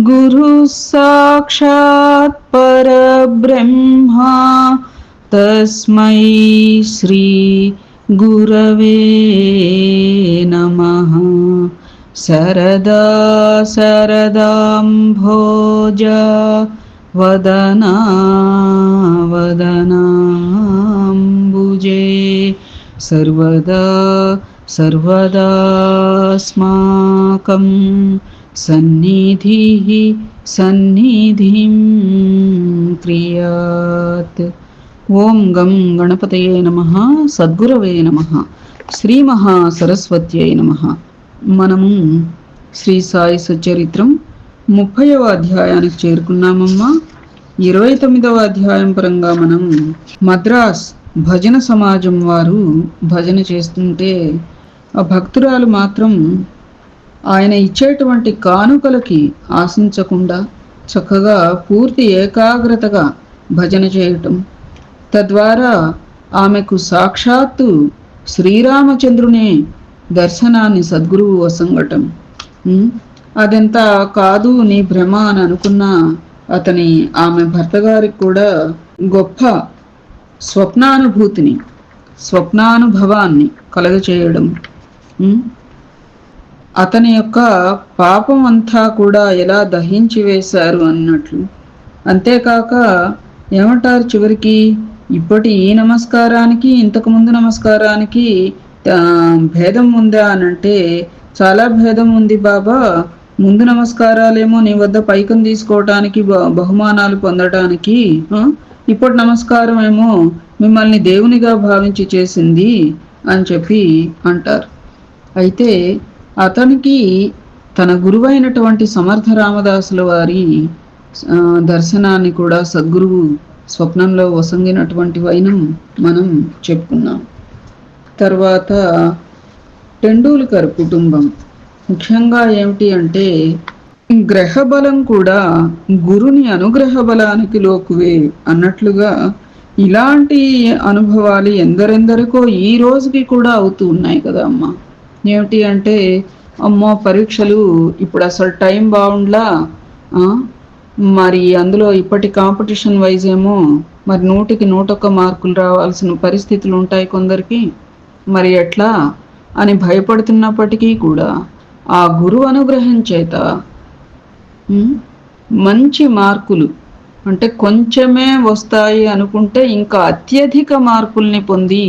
गुरुः साक्षात् परब्रह्मा तस्मै श्री गुरवे नमः। सरदा सरदाम्भोज वदना वदनाम्बुजे। सर्वदा सर्वदास्माकं సన్నిధి సన్నిధి క్రియాత్ ఓం గం గణపతయే నమ సద్గురవే నమ శ్రీ మహా సరస్వత్యై నమ మనము శ్రీ సాయి సచరిత్రం ముప్పైవ అధ్యాయానికి చేరుకున్నామమ్మా. ఇరవై తొమ్మిదవ అధ్యాయం పరంగా మనం మద్రాస్ భజన సమాజం వారు భజన చేస్తుంటే భక్తురాలు మాత్రం ఆయన ఇచ్చేటువంటి కానుకలకి ఆశించకుండా చక్కగా పూర్తి ఏకాగ్రతగా భజన చేయటం. తద్వారా ఆమెకు సాక్షాత్తు శ్రీరామచంద్రుని దర్శనాన్ని సద్గురువు వసంగటం. అదంతా కాదు నీ భ్రమ అని అనుకున్న అతని ఆమె భర్త గారికి కూడా గొప్ప స్వప్నానుభూతిని స్వప్నానుభవాన్ని కలగచేయడం. అతని యొక్క పాపం అంతా కూడా ఎలా దహించి వేశారు అన్నట్లు. అంతేకాక ఏమంటారు చివరికి? ఇప్పటి ఈ నమస్కారానికి ఇంతకు ముందు నమస్కారానికి భేదం ఉందా అని అంటే చాలా భేదం ఉంది బాబా. ముందు నమస్కారాలేమో నీ వద్ద పైకం తీసుకోవటానికి బహుమానాలు పొందటానికి ఇప్పటి నమస్కారం ఏమో మిమ్మల్ని దేవునిగా భావించి చేసింది అని చెప్పి అంటారు. అయితే అతనికి తన గురువైనటువంటి సమర్థ రామదాసుల వారి దర్శనాన్ని కూడా సద్గురువు స్వప్నంలో వసంగినటువంటి వైనం మనం చెప్పుకున్నాం. తర్వాత టెండూల్కర్ కుటుంబం. ముఖ్యంగా ఏమిటి అంటే గ్రహ బలం కూడా గురుని అనుగ్రహ బలానికి లోకువే అన్నట్లుగా ఇలాంటి అనుభవాలు ఎందరెందరికో ఈ రోజుకి కూడా అవుతూ ఉన్నాయి కదా అమ్మ. ఏమిటి అంటే అమ్మో పరీక్షలు ఇప్పుడు అసలు టైం బాగుండ్లా? మరి అందులో ఇప్పటి కాంపిటీషన్ వైజ్ ఏమో మరి నూటికి నూటొక్క మార్కులు రావాల్సిన పరిస్థితులు ఉంటాయి కొందరికి. మరి ఎట్లా? అని భయపడుతున్నప్పటికీ కూడా ఆ గురువు అనుగ్రహం చేత మంచి మార్కులు అంటే కొంచెమే వస్తాయి అనుకుంటే ఇంకా అత్యధిక మార్కుల్ని పొంది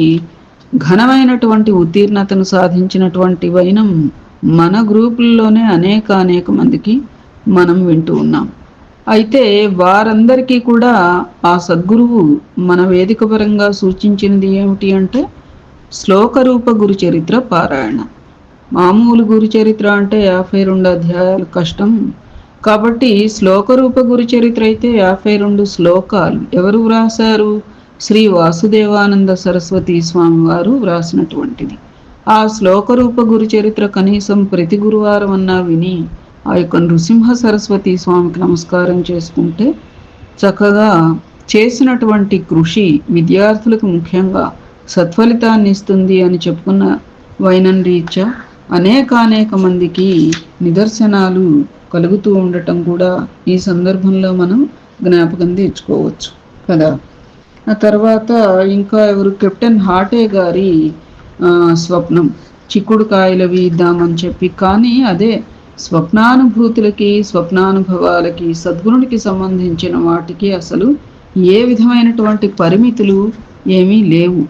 ఘనమైనటువంటి ఉత్తీర్ణతను సాధించినటువంటి వైనం మన గ్రూపుల్లోనే అనేక అనేక మందికి మనం వింటూ ఉన్నాం. అయితే వారందరికీ కూడా ఆ సద్గురువు మన వేదిక పరంగా సూచించినది ఏమిటి అంటే శ్లోకరూప గురు చరిత్ర పారాయణ. మామూలు గురు చరిత్ర అంటే యాభై రెండు అధ్యాయాలు కష్టం. కాబట్టి శ్లోకరూప గురు చరిత్ర అయితే యాభై రెండు శ్లోకాలు. ఎవరు వ్రాసారు శ్రీ వాసుదేవానంద సరస్వతి స్వామి వారు వ్రాసినటువంటిది. ఆ శ్లోకరూప గురు చరిత్ర కనీసం ప్రతి గురువారం అన్నా విని ఆ యొక్క నృసింహ సరస్వతి స్వామికి నమస్కారం చేసుకుంటే చక్కగా చేసినటువంటి కృషి విద్యార్థులకు ముఖ్యంగా సత్ఫలితాన్ని ఇస్తుంది అని చెప్పుకున్న వైనం రీత్యా అనేకానేక మందికి నిదర్శనాలు కలుగుతూ ఉండటం కూడా ఈ సందర్భంలో మనం జ్ఞాపకం తెచ్చుకోవచ్చు కదా? ఆ తర్వాత ఇంకా ఎవరు? కెప్టెన్ హాటే గారి స్వప్నం. చిక్కుడు కాయలు ఇద్దామని చెప్పి. కానీ అదే స్వప్నానుభూతులకి స్వప్నానుభవాలకి సద్గురునికి సంబంధించిన వాటికి అసలు ఏ విధమైనటువంటి పరిమితులు ఏమీ లేవు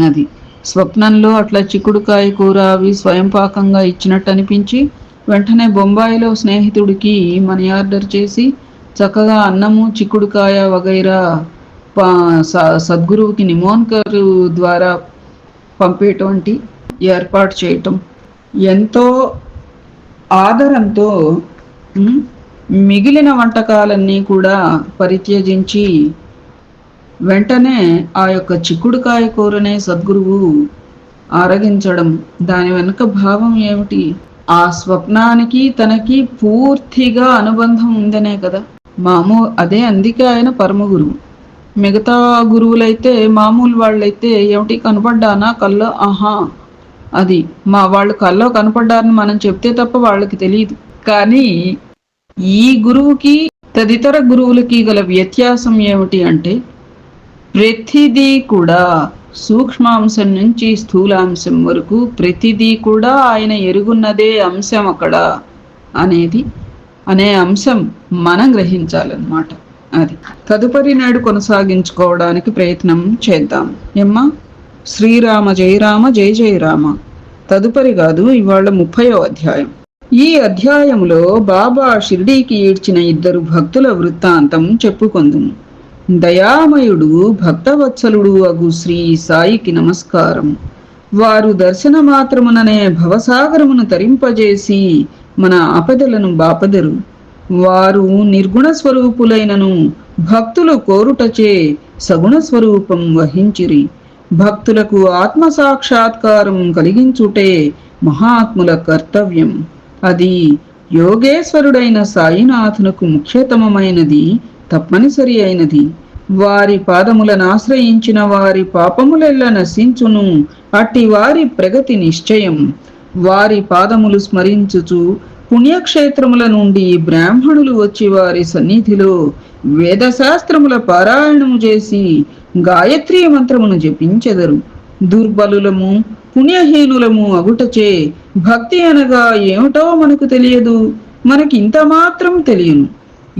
అది స్వప్నంలో అట్లా చిక్కుడుకాయ కూర అవి స్వయంపాకంగా ఇచ్చినట్టు అనిపించి వెంటనే బొంబాయిలో స్నేహితుడికి మనీ ఆర్డర్ చేసి చక్కగా అన్నము చిక్కుడుకాయ వగైరా సద్గురువుకి నిమోన్కర్ ద్వారా పంపేటువంటి ఏర్పాటు చేయటం. ఎంతో ఆదరంతో మిగిలిన వంటకాలన్నీ కూడా పరిత్యజించి వెంటనే ఆ యొక్క చిక్కుడుకాయ కూరనే సద్గురువు ఆరగించడం. దాని వెనుక భావం ఏమిటి? ఆ స్వప్నానికి తనకి పూర్తిగా అనుబంధం ఉందనే కదా. మామూ అదే అందుకే ఆయన పరమ గురువు మిగతా గురువులైతే మామూలు వాళ్ళైతే ఏమిటి కనపడ్డానా కల్లో? ఆహా అది మా వాళ్ళు కల్లో కనపడ్డారని మనం చెప్తే తప్ప వాళ్ళకి తెలియదు కానీ ఈ గురువుకి తదితర గురువులకి గల వ్యత్యాసం ఏమిటి అంటే ప్రతిదీ కూడా సూక్ష్మాంశం నుంచి స్థూలాంశం వరకు ప్రతిదీ కూడా ఆయన ఎరుగున్నదే అంశం అక్కడ అనేది అనే అంశం మనం గ్రహించాలన్నమాట. అది. తదుపరి నాడు కొనసాగించుకోవడానికి ప్రయత్నం చేద్దాం. ఏమ్మా? శ్రీరామ జయరామ జయ జయరామ తదుపరి కాదు ఇవాళ ముప్పయో అధ్యాయం. ఈ అధ్యాయంలో బాబా షిర్డీకి ఈడ్చిన ఇద్దరు భక్తుల వృత్తాంతం చెప్పుకొందుము దయామయుడు భక్తవత్సలుడు అగు శ్రీ సాయికి నమస్కారం. వారు దర్శన మాత్రముననే భవసాగరమును తరింపజేసి మన ఆపదలను బాపదరు. వారు నిర్గుణ స్వరూపులైనను భక్తులు కోరుటచే సగుణ స్వరూపం వహించిరి. భక్తులకు ఆత్మ సాక్షాత్కారం కలిగించుటే మహాత్ముల కర్తవ్యం. అది యోగేశ్వరుడైన సాయినాథునకు ముఖ్యతమమైనది తప్పనిసరి అయినది. వారి పాదములను ఆశ్రయించిన వారి పాపములెల్ల నశించును అట్టి వారి ప్రగతి నిశ్చయం. వారి పాదములు స్మరించుచు పుణ్యక్షేత్రముల నుండి బ్రాహ్మణులు వచ్చి వారి సన్నిధిలో వేదశాస్త్రముల పారాయణము చేసి గాయత్రీ మంత్రమును జపించెదరు. దుర్బలులము పుణ్యహీనులము అగుటచే భక్తి అనగా ఏమిటో మనకు తెలియదు. మనకి ఇంత మాత్రం తెలియను.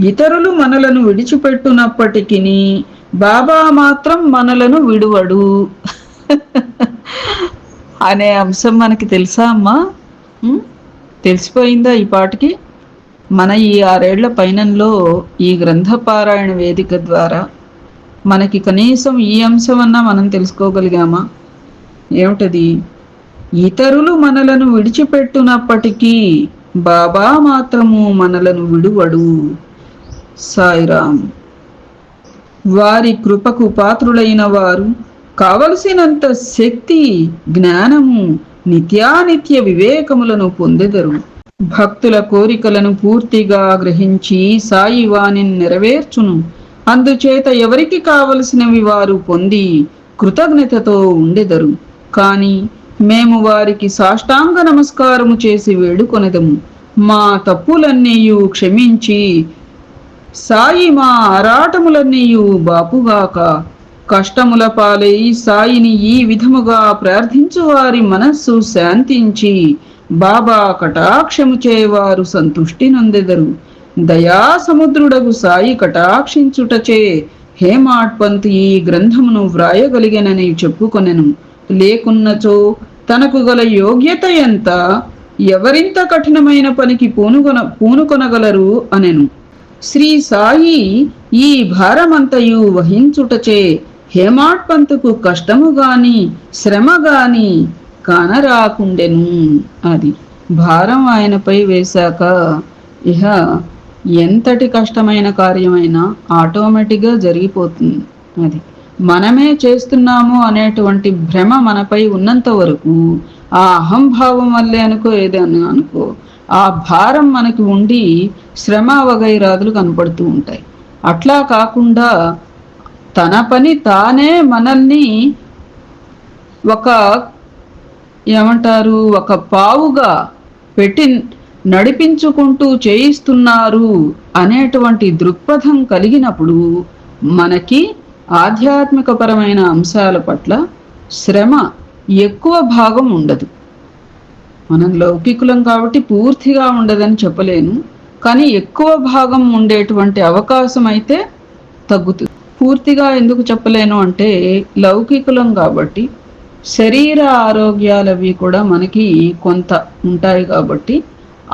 ఇతరులు మనలను విడిచిపెట్టునప్పటికీ బాబా మాత్రం మనలను విడువడు. అనే అంశం మనకి తెలుసా అమ్మా? తెలిసిపోయిందా ఈ పాటికి? మన ఈ ఆరేళ్ళ పైనంలో ఈ గ్రంథపారాయణ వేదిక ద్వారా మనకి కనీసం ఈ అంశమన్నా మనం తెలుసుకోగలిగామా? ఏమిటది? ఇతరులు మనలను విడిచిపెట్టునప్పటికీ బాబా మాత్రము మనలను విడువడు. సాయిరామ్ వారి కృపకు పాత్రులైన వారు కావలసినంత శక్తి జ్ఞానము నిత్యానిత్య వివేకములను పొందెదరు. భక్తుల కోరికలను పూర్తిగా గ్రహించి సాయి వాణి నెరవేర్చును. అందుచేత ఎవరికి కావలసినవి వారు పొంది కృతజ్ఞతతో ఉండెదరు. కాని మేము వారికి సాష్టాంగ నమస్కారము చేసి వేడుకొనెదము. మా తప్పులన్నీయు క్షమించి సాయి మా ఆరాటములన్నీయు బాపుగాక కష్టముల పాలై సాయిని ఈ విధముగా ప్రార్థించు వారి మనస్సు శాంతించి బాబా కటాక్షము చేవారు సంతుష్టి నొందెదరు. దయా సముద్రుడగు సాయి కటాక్షించుటచే హేమాట్ పంత్ ఈ గ్రంథమును వ్రాయగలిగనని చెప్పుకొనెను. లేకున్నచో తనకు గల యోగ్యత ఎంత? ఎవరింత కఠినమైన పనికి పూనుకొన పూనుకొనగలరు అనెను. శ్రీ సాయి ఈ భారమంతయు వహించుటచే హేమాట్ పంతుకు కష్టము గాని శ్రమ గాని కానరాకుండెను అది భారం ఆయనపై వేశాక ఇహ ఎంతటి కష్టమైన కార్యమైనా ఆటోమేటిక్గా జరిగిపోతుంది. అది మనమే చేస్తున్నాము అనేటువంటి భ్రమ మనపై ఉన్నంత వరకు ఆ అహంభావం వల్లే అనుకో ఏదైనా అనుకో ఆ భారం మనకి ఉండి శ్రమ వగైరాదులు కనపడుతూ ఉంటాయి. అట్లా కాకుండా తన పని తానే మనల్ని ఒక ఏమంటారు ఒక పావుగా పెట్టి నడిపించుకుంటూ చేయిస్తున్నారు అనేటువంటి దృక్పథం కలిగినప్పుడు మనకి ఆధ్యాత్మికపరమైన అంశాల పట్ల శ్రమ ఎక్కువ భాగం ఉండదు. మనం లౌకికులం కాబట్టి పూర్తిగా ఉండదని చెప్పలేను కానీ ఎక్కువ భాగం ఉండేటువంటి అవకాశం అయితే తగ్గుతుంది. పూర్తిగా ఎందుకు చెప్పలేను అంటే లౌకికులం కాబట్టి శరీర ఆరోగ్యాలవి కూడా మనకి కొంత ఉంటాయి కాబట్టి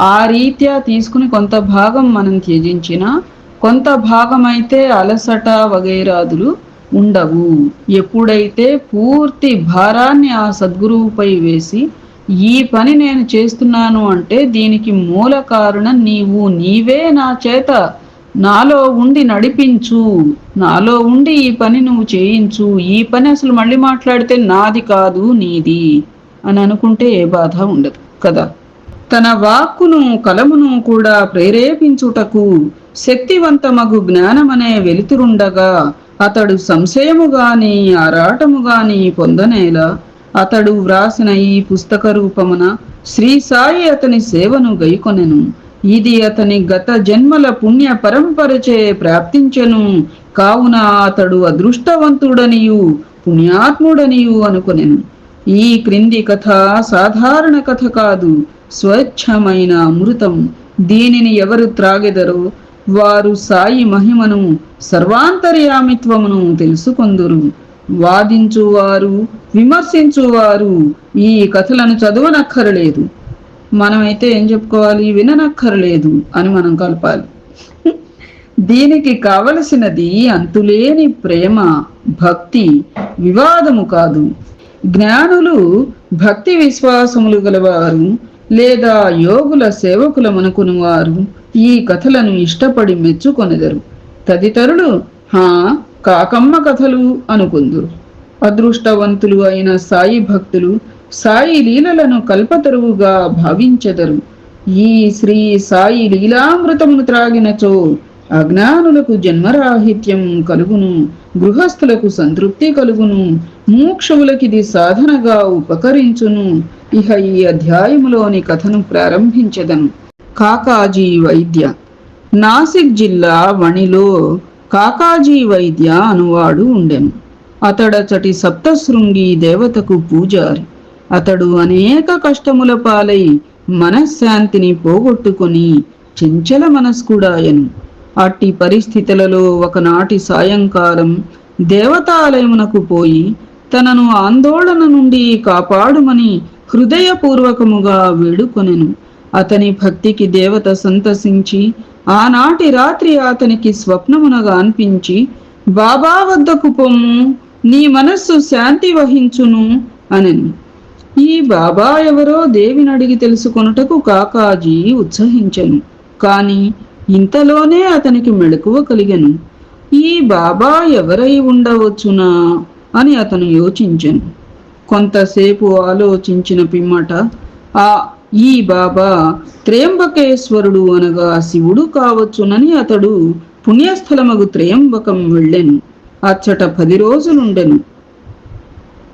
ఆ రీత్యా తీసుకుని కొంత భాగం మనం త్యజించిన కొంత భాగం అయితే అలసట వగైరాదులు ఉండవు. ఎప్పుడైతే పూర్తి భారాన్ని ఆ సద్గురువుపై వేసి ఈ పని నేను చేస్తున్నాను అంటే దీనికి మూల కారణం నీవు నీవే నా చేత నాలో ఉండి నడిపించు. నాలో ఉండి ఈ పని నువ్వు చేయించు. ఈ పని అసలు మళ్ళీ మాట్లాడితే నాది కాదు నీది అని అనుకుంటే ఏ బాధ ఉండదు కదా? తన వాక్కును కలమును కూడా ప్రేరేపించుటకు శక్తివంతమగు జ్ఞానమనే వెలుతురుండగా అతడు సంశయము గాని ఆరాటము గాని పొందనేలా అతడు వ్రాసిన ఈ పుస్తక రూపమున శ్రీ సాయి అతని సేవను గైకొనెను. ఇది అతని గత జన్మల పుణ్య పరంపరచే ప్రాప్తించెను. కావున అతడు అదృష్టవంతుడనియు పుణ్యాత్ముడనియు అనుకొనెను. ఈ క్రింది కథ సాధారణ కథ కాదు స్వచ్ఛమైన అమృతం. దీనిని ఎవరు త్రాగెదరో వారు సాయి మహిమను సర్వాంతర్యామిత్వమును తెలుసుకొందురు. వాదించువారు విమర్శించువారు ఈ కథలను చదవనక్కరలేదు. మనమైతే ఏం చెప్పుకోవాలి? విననక్కర్లేదు అని మనం కలపాలి. దీనికి కావలసినది అంతులేని ప్రేమ భక్తి వివాదము కాదు. జ్ఞానులు భక్తి విశ్వాసములు గలవారు లేదా యోగుల సేవకులమనుకుని వారు ఈ కథలను ఇష్టపడి మెచ్చుకొనెదరు. తదితరులు హా కాకమ్మ కథలు అనుకుందురు. అదృష్టవంతులు అయిన సాయి భక్తులు సాయి లీలలను కల్పతరువుగా భావించెదరు. ఈ శ్రీ సాయి లీలామృతమును త్రాగినచో అజ్ఞానులకు జన్మరాహిత్యం కలుగును గృహస్థులకు సంతృప్తి కలుగును మోక్షవులకిది సాధనగా ఉపకరించును. ఇహ ఈ అధ్యాయములోని కథను ప్రారంభించెదను. కాకాజీ వైద్య. నాసిక్ జిల్లా వణిలో కాకాజీ వైద్య అనువాడు ఉండెను. అతడచటి సప్తశృంగి దేవతకు పూజారి. అతడు అనేక కష్టముల పాలై మనశ్శాంతిని పోగొట్టుకొని చెంచల మనస్కుడాయను. అట్టి పరిస్థితులలో ఒకనాటి సాయంకాలం దేవతాలయమునకు పోయి తనను ఆందోళన నుండి కాపాడుమని హృదయపూర్వకముగా వేడుకొనెను. అతని భక్తికి దేవత సంతసించి ఆనాటి రాత్రి అతనికి స్వప్నమునగా అనిపించి బాబా వద్దకు పొమ్ము నీ మనస్సు శాంతి వహించును అనెను. ఈ బాబా ఎవరో దేవిని అడిగి తెలుసుకొనుటకు కాకాజీ ఉత్సహించెను. కాని ఇంతలోనే అతనికి మెళకువ కలిగెను. ఈ బాబా ఎవరై ఉండవచ్చునా అని అతను యోచించెను. కొంతసేపు ఆలోచించిన పిమ్మట ఆ ఈ బాబా త్రయంబకేశ్వరుడు అనగా శివుడు కావచ్చునని అతడు పుణ్యస్థలమగు త్రయంబకం వెళ్ళెను. అచ్చట పది రోజులుండెను.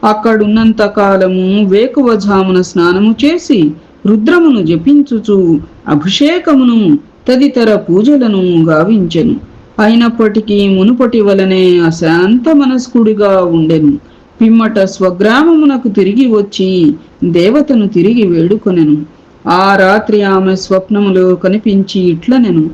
అక్కడున్నంత కాలము వేకువజామున స్నానము చేసి రుద్రమును జపించుచు అభిషేకమును తదితర పూజలను గావించెను. అయినప్పటికీ మునుపటి వలనే అశాంత మనస్కుడిగా ఉండెను. పిమ్మట స్వగ్రామమునకు తిరిగి వచ్చి దేవతను తిరిగి వేడుకొనెను. ఆ రాత్రి ఆమె స్వప్నములో కనిపించి ఇట్లనెను.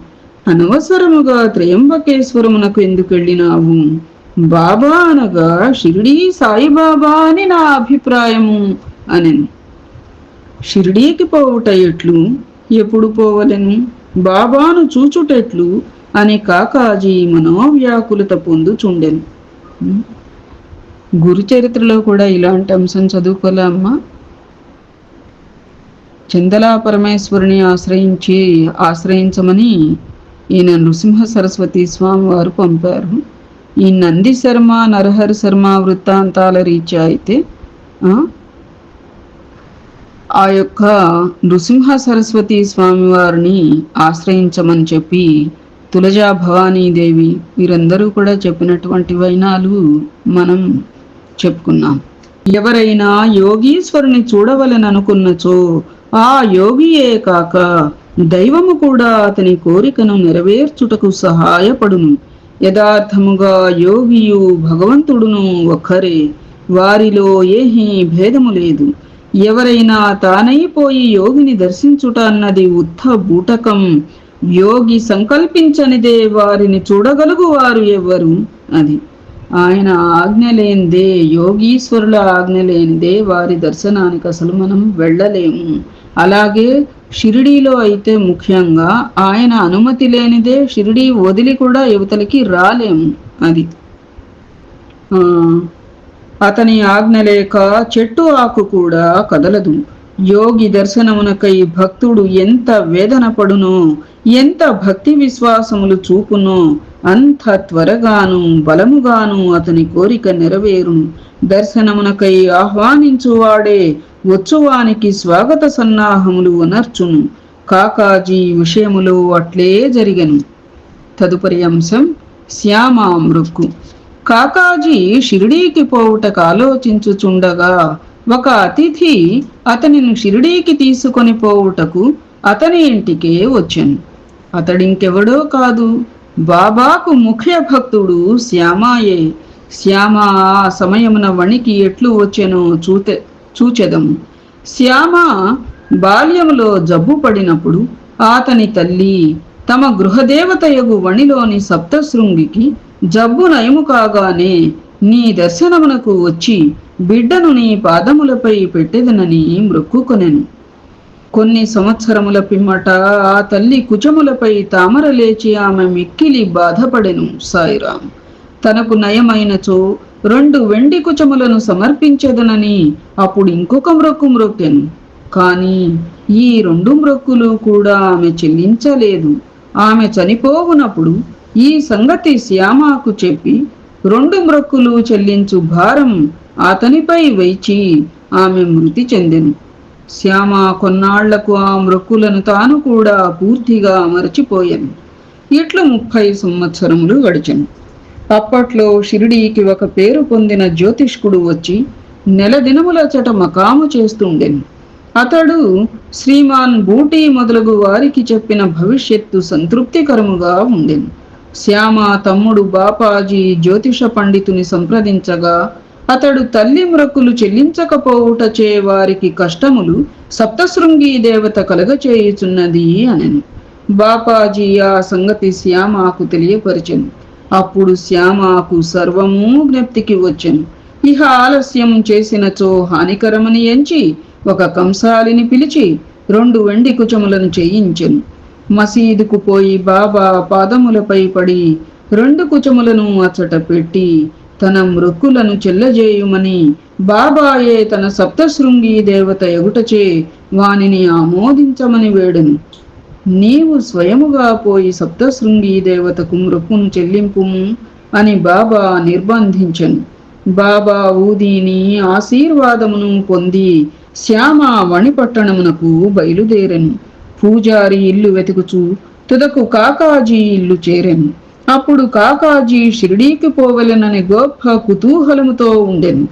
అనవసరముగా త్రయంబకేశ్వరమునకు ఎందుకెళ్ళినావు? బాబా అనగా షిరిడీ సాయిబాబా అని నా అభిప్రాయము అని షిరిడీకి పోవుట ఎట్లు ఎప్పుడు పోవలెను? బాబాను చూచుటెట్లు అని కాకాజీ మనోవ్యాకులత పొందుచుండెను. గురు చరిత్రలో కూడా ఇలాంటి అంశం చదువుకోలే అమ్మా. చందలా పరమేశ్వరుని ఆశ్రయించి ఆశ్రయించమని ఈయన నృసింహ సరస్వతి స్వామి వారు పంపారు. ఈ నంది శర్మ నరహరి శర్మ వృత్తాంతాల రీత్యా అయితే ఆ, యొక్క నృసింహ సరస్వతి స్వామి వారిని ఆశ్రయించమని చెప్పి తులజా భవానీదేవి వీరందరూ కూడా చెప్పినటువంటి వైనాలు మనం చెప్పుకున్నాం. ఎవరైనా యోగీశ్వరుని చూడవలననుకున్నచో ఆ యోగియే కాక దైవము కూడా అతని కోరికను నెరవేర్చుటకు సహాయపడును. యథార్థముగా యోగియు భగవంతుడును ఒక్కరే వారిలో ఏహీ భేదము లేదు. ఎవరైనా తానైపోయి యోగిని దర్శించుట అన్నది ఉత్త బూటకం. యోగి సంకల్పించనిదే వారిని చూడగలుగు వారు ఎవ్వరు అది. ఆయన ఆజ్ఞ లేనిదే యోగీశ్వరుల ఆజ్ఞ లేనిదే వారి దర్శనానికి అసలు మనం వెళ్ళలేము. అలాగే షిరిడీలో అయితే ముఖ్యంగా ఆయన అనుమతి లేనిదే షిరిడీ వదిలి కూడా యువతలకి రాలేము. అది. అతని ఆజ్ఞ లేక చెట్టు ఆకు కూడా కదలదు. యోగి దర్శనమునకై భక్తుడు ఎంత వేదన పడునో ఎంత భక్తి విశ్వాసములు చూపునో అంత త్వరగాను బలముగాను అతని కోరిక నెరవేరును. దర్శనమునకై ఆహ్వానించువాడే వచ్చువానికి స్వాగత సన్నాహములు అనర్చును. కాకాజీ విషయములో అట్లే జరిగను. తదుపరి అంశం శ్యామ మృక్కు కాకాజీ షిరిడీకి పోవుటకు ఆలోచించుచుండగా ఒక అతిథి అతనిని షిరిడీకి తీసుకొని పోవుటకు అతని ఇంటికే వచ్చాను. అతడింకెవడో కాదు. బాబాకు ముఖ్య భక్తుడు శ్యామాయే. శ్యామ ఆ సమయమున వణికి ఎట్లు వచ్చెనో చూతే చూచెదము శ్యామ బాల్యములో జబ్బు పడినప్పుడు అతని తల్లి తమ గృహదేవతయగు వణిలోని సప్తశృంగికి జబ్బు నయము కాగానే నీ దర్శనమునకు వచ్చి బిడ్డను నీ పాదములపై పెట్టెదనని మృక్కుకొనెను. కొన్ని సంవత్సరముల పిమ్మట ఆ తల్లి కుచములపై తామర లేచి ఆమె మిక్కిలి బాధపడెను సాయిరాం. తనకు నయమైనచో రెండు వెండి కుచములను సమర్పించదనని అప్పుడు ఇంకొక మ్రొక్కు మ్రొక్కెను. కానీ ఈ రెండు మ్రొక్కులు కూడా ఆమె చెల్లించలేదు. ఆమె చనిపోవునప్పుడు ఈ సంగతి శ్యామాకు చెప్పి రెండు మ్రొక్కులు చెల్లించు భారం అతనిపై వైచి ఆమె మృతి చెందెను. శ్యామ కొన్నాళ్ళకు ఆ మృక్కులను తాను కూడా పూర్తిగా మరచిపోయాను. ఇట్లు ముప్పై సంవత్సరములు గడిచెను. అప్పట్లో షిరిడీకి ఒక పేరు పొందిన జ్యోతిష్కుడు వచ్చి నెల దినముల చట మకాము చేస్తుండెను. అతడు శ్రీమాన్ బూటీ మొదలగు వారికి చెప్పిన భవిష్యత్తు సంతృప్తికరముగా ఉండెను. శ్యామ తమ్ముడు బాపాజీ జ్యోతిష పండితుని సంప్రదించగా అతడు తల్లి మ్రక్కులు చెల్లించకపోవుటచే వారికి కష్టములు సప్తశృంగి దేవత కలగచేయుచున్నది అనెను. బాపాజీ ఆ సంగతి శ్యామాకు తెలియపరిచెను. అప్పుడు శ్యామాకు సర్వము జ్ఞప్తికి వచ్చెను. ఇహ ఆలస్యం చేసినచో హానికరమని ఎంచి ఒక కంసాలిని పిలిచి రెండు వెండి కుచములను చేయించెను. మసీదుకు పోయి బాబా పాదములపై పడి రెండు కుచములను అచ్చట పెట్టి తన మృక్కులను చెల్లజేయుమని బాబాయే తన సప్తశృంగి దేవత ఎగుటచే వానిని ఆమోదించమని వేడును. నీవు స్వయముగా పోయి సప్తశృంగి దేవతకు మృక్కును చెల్లింపుము అని బాబా నిర్బంధించను. బాబా ఊదీని ఆశీర్వాదమును పొంది శ్యామ వణిపట్టణమునకు బయలుదేరెను. పూజారి ఇల్లు వెతుకుచు తుదకు కాకాజీ ఇల్లు చేరెను. అప్పుడు కాకాజీ షిరిడీకి పోవలెనని గొప్ప కుతూహలముతో ఉండెను.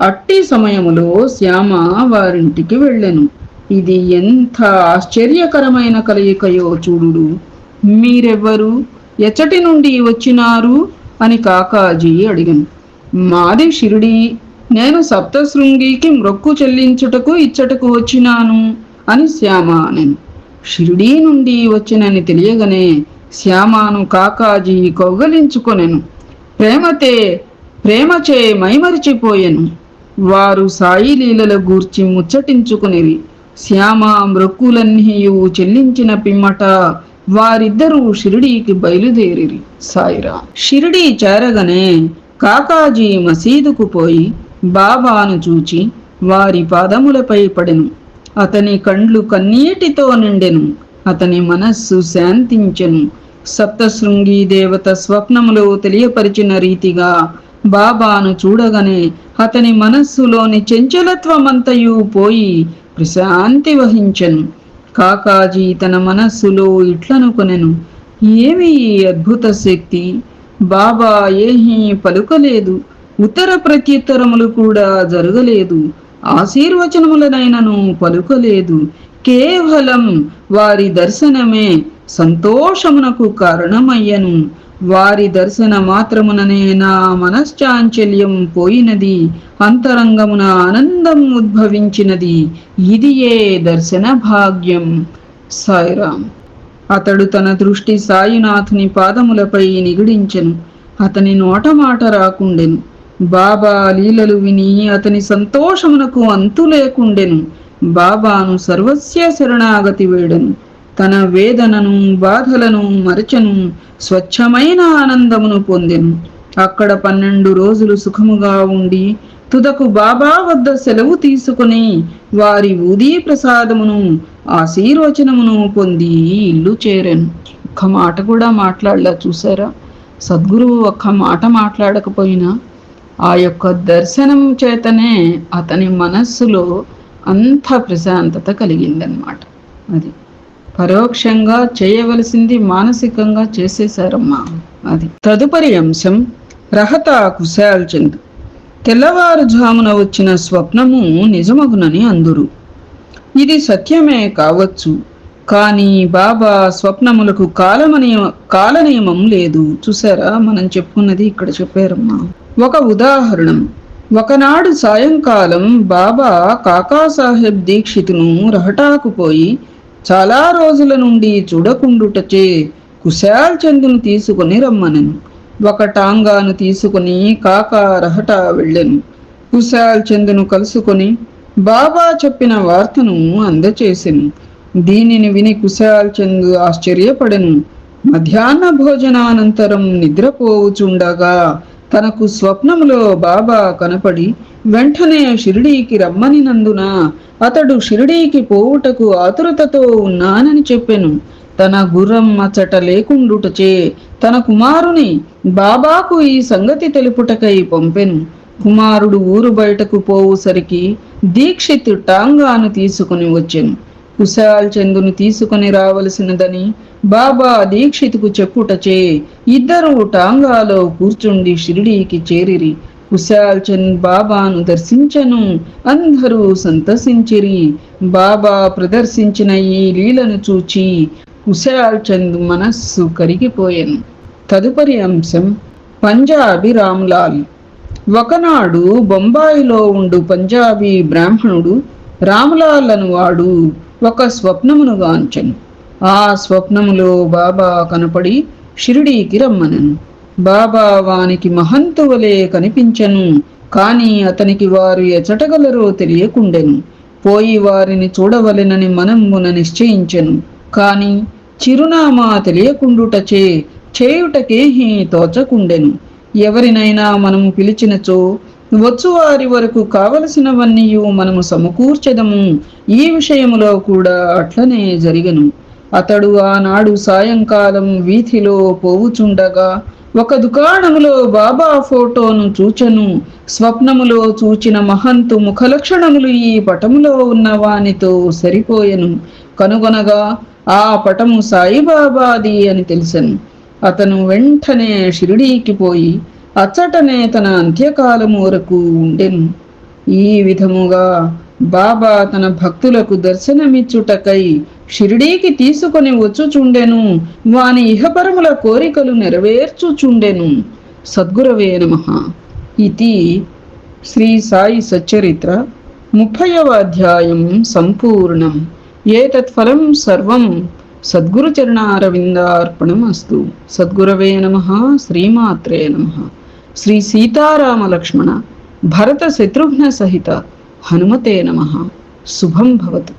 అట్టి సమయములో శ్యామ వారింటికి వెళ్ళెను. ఇది ఎంత ఆశ్చర్యకరమైన కలయికయో చూడు మీరెవ్వరు ఎచ్చటి నుండి వచ్చినారు? అని కాకాజీ అడిగను. మాది షిరిడి. నేను సప్తశృంగికి మ్రొక్కు చెల్లించుటకు ఇచ్చటకు వచ్చినాను అని శ్యామ అనెను. షిరిడీ నుండి వచ్చినని తెలియగానే శ్యామాను కాకాజీ కౌగలించుకొనెను. ప్రేమతే ప్రేమచే మైమరిచిపోయెను. వారు సాయి లీలల గూర్చి ముచ్చటించుకునిరి. శ్యామ మృక్కులన్నీయు చెల్లించిన పిమ్మట వారిద్దరూ షిరిడీకి బయలుదేరిరి. సాయిరా. షిరిడీ చేరగనే కాకాజీ మసీదుకు పోయి బాబాను చూచి వారి పాదములపై పడెను. అతని కండ్లు కన్నీటితో నిండెను. అతని మనస్సు శాంతించెను. సప్తశృంగి దేవత స్వప్నములో తెలియపరిచిన రీతిగా బాబాను చూడగానే అతని మనస్సులోని చెంచలత్వమంతయు పోయి ప్రశాంతి వహించెను. కాకాజీ తన మనస్సులో ఇట్లనుకొనెను ఏమి అద్భుత శక్తి? బాబా ఏహీ పలుకలేదు. ఉత్తర ప్రత్యుత్తరములు కూడా జరగలేదు. ఆశీర్వచనములనైనను పలుకలేదు. కేవలం వారి దర్శనమే సంతోషమునకు కారణమయ్యను. వారి దర్శన మాత్రముననే నా మనశ్చాంచల్యం పోయినది. అంతరంగమున ఆనందం ఉద్భవించినది. ఇదియే దర్శన భాగ్యం. సాయిరాం అతడు తన దృష్టి సాయినాథుని పాదములపై నిగిడించెను. అతని నోట మాట రాకుండెను. బాబా లీలలు విని అతని సంతోషమునకు అంతు లేకుండెను బాబాను సర్వస్య శరణాగతి వేడెను. తన వేదనను బాధలను మరచను స్వచ్ఛమైన ఆనందమును పొందెను. అక్కడ పన్నెండు రోజులు సుఖముగా ఉండి తుదకు బాబా వద్ద సెలవు తీసుకుని వారి ఉదీ ప్రసాదమును ఆశీర్వచనమును పొంది ఇల్లు చేరాను. ఒక్క మాట కూడా మాట్లాడలా చూసారా? సద్గురువు ఒక్క మాట మాట్లాడకపోయినా ఆ యొక్క దర్శనం చేతనే అతని మనస్సులో అంత ప్రశాంతత కలిగిందనమాట అది పరోక్షంగా చేయవలసింది మానసికంగా చేసేశారమ్మా. అది తదుపరి అంశం రహత కుశాల్ చంద్. తెల్లవారుజామున వచ్చిన స్వప్నము నిజమగునని అందురు. ఇది సత్యమే కావచ్చు కానీ బాబా స్వప్నములకు కాలమని కాలనియమం లేదు. చూసారా మనం చెప్పుకున్నది ఇక్కడ చెప్పారమ్మా. ఒక ఉదాహరణం. ఒకనాడు సాయంకాలం బాబా కాకాసాహెబ్ దీక్షితును రహటాకు పోయి చాలా రోజుల నుండి చూడకుండుటచే కుశాల్ చందును తీసుకుని రమ్మనను. ఒక టాంగాను తీసుకుని కాక రహట వెళ్ళెను. కుశాల్ చందును కలుసుకొని బాబా చెప్పిన వార్తను అందచేసెను. దీనిని విని కుశాల్ చంద్ ఆశ్చర్యపడెను. మధ్యాహ్న భోజనానంతరం నిద్రపోవుచుండగా తనకు స్వప్నములో బాబా కనపడి వెంటనే షిరిడీకి రమ్మనినందున అతడు షిరిడీకి పోవుటకు ఆతురతతో ఉన్నానని చెప్పెను. తన గుర్రం అచ్చట లేకుండుటచే తన కుమారుని బాబాకు ఈ సంగతి తెలుపుటకై పంపెను. కుమారుడు ఊరు బయటకు పోవుసరికి దీక్షిత్ టాంగాను తీసుకుని వచ్చెను. కుశాల్ చందును తీసుకుని రావలసినదని బాబా దీక్షిత్కు చెప్పుటచే ఇద్దరు టాంగాలో కూర్చుండి షిరిడీకి చేరిరి. కుశాల్చన్ బాబాను దర్శించను. అందరూ సంతసించిరి. బాబా ప్రదర్శించిన ఈ లీలను చూచి కుశాల్చంద్ మనస్సు కరిగిపోయాను. తదుపరి అంశం పంజాబీ రామ్లాల్ ఒకనాడు బొంబాయిలో ఉండు పంజాబీ బ్రాహ్మణుడు రామ్లాల్ అనువాడు ఒక స్వప్నమును గాంచెను. ఆ స్వప్నములో బాబా కనపడి షిరిడీకి రమ్మనను. బాబా వానికి మహంతువలే కనిపించెను కాని అతనికి వారు ఎచటగలరో తెలియకుండెను. పోయి వారిని చూడవలెనని మనమున నిశ్చయించెను. కాని చిరునామా తెలియకుండుటచే చేయుటకేహి తోచకుండెను. ఎవరినైనా మనము పిలిచినచో వచ్చువారి వరకు కావలసినవన్నీ మనము సమకూర్చెదము. ఈ విషయములో కూడా అట్లనే జరిగను. అతడు ఆనాడు సాయంకాలం వీధిలో పోవుచుండగా ఒక దుకాణములో బాబా ఫోటోను చూచెను. స్వప్నములో చూచిన మహంతు ముఖలక్షణములు ఈ పటములో ఉన్న వానితో సరిపోయెను. కనుగొనగా ఆ పటము సాయిబాబాది అని తెలిసెను. అతను వెంటనే షిరిడీకి పోయి అచ్చటనే తన అంత్యకాలము వరకు ఉండెను. ఈ విధముగా బాబా తన భక్తులకు దర్శనమిచ్చుటకై షిరిడీకి తీసుకొని వచ్చుచుండెను. వాని ఇహపరముల కోరికలు నెరవేర్చుచుండెను. సద్గురవే నమ. ఇది శ్రీ సాయి సచ్చరిత్ర ముప్పయవ అధ్యాయం సంపూర్ణం. ఏతత్ఫలం సర్వం సద్గురుచరణారవిందార్పణం అస్తు సద్గురవే నమ. శ్రీమాత్రే నమ. శ్రీ సీతారామ లక్ష్మణ భరత శత్రుఘ్న సహిత హనుమతే నమ శుభం భవతు